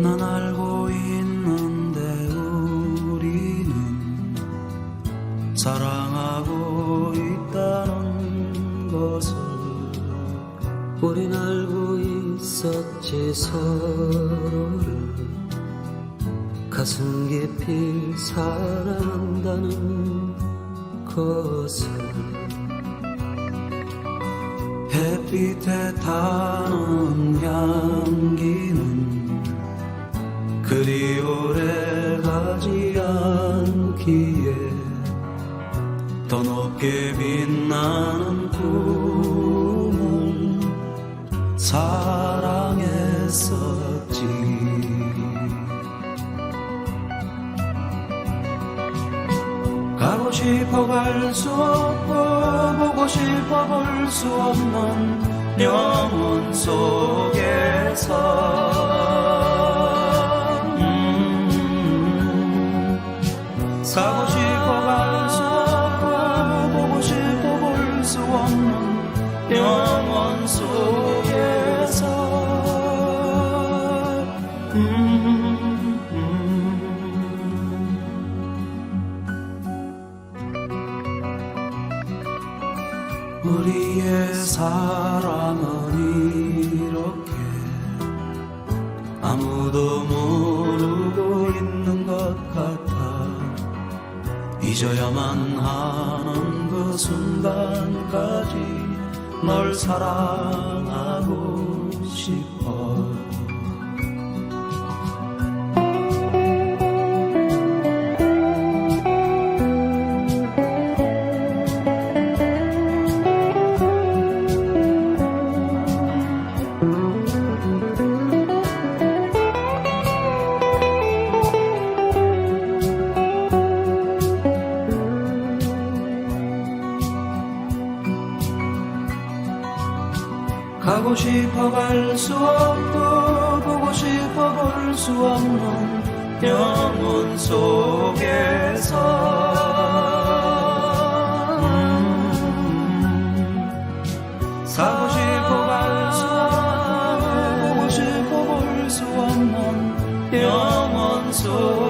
none 사랑하고 있다는 것을 우린 알고 있었지 서로를 가슴 깊이 사랑한다는 것을 햇빛에 타는 향기는 그리 오래 가지 않기에 더 높게 빛나는 꿈을 사랑했었지. 가고 싶어 갈 수 없고 보고 싶어 볼 수 없는 영혼 속에서. 음, 사고 싶어 갈 우리의 사랑은 이렇게 아무도 모르고 있는 것 같아. 잊어야만 하는 그 순간까지 널 사랑하고 싶어 가고 싶어 갈 수 없고 보고 싶어 볼 수 없는 영혼 속에서. 음, 사고 싶어 갈 수 없고 보고 싶어 볼 수 없는 영혼 속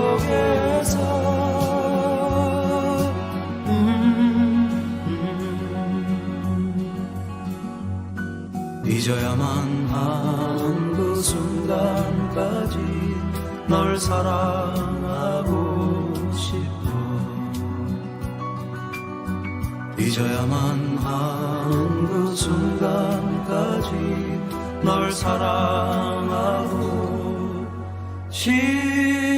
잊어야만 하는 그 순간까지 널 사랑하고 싶어. 잊어야만 하는 그 순간까지 널 사랑하고 싶어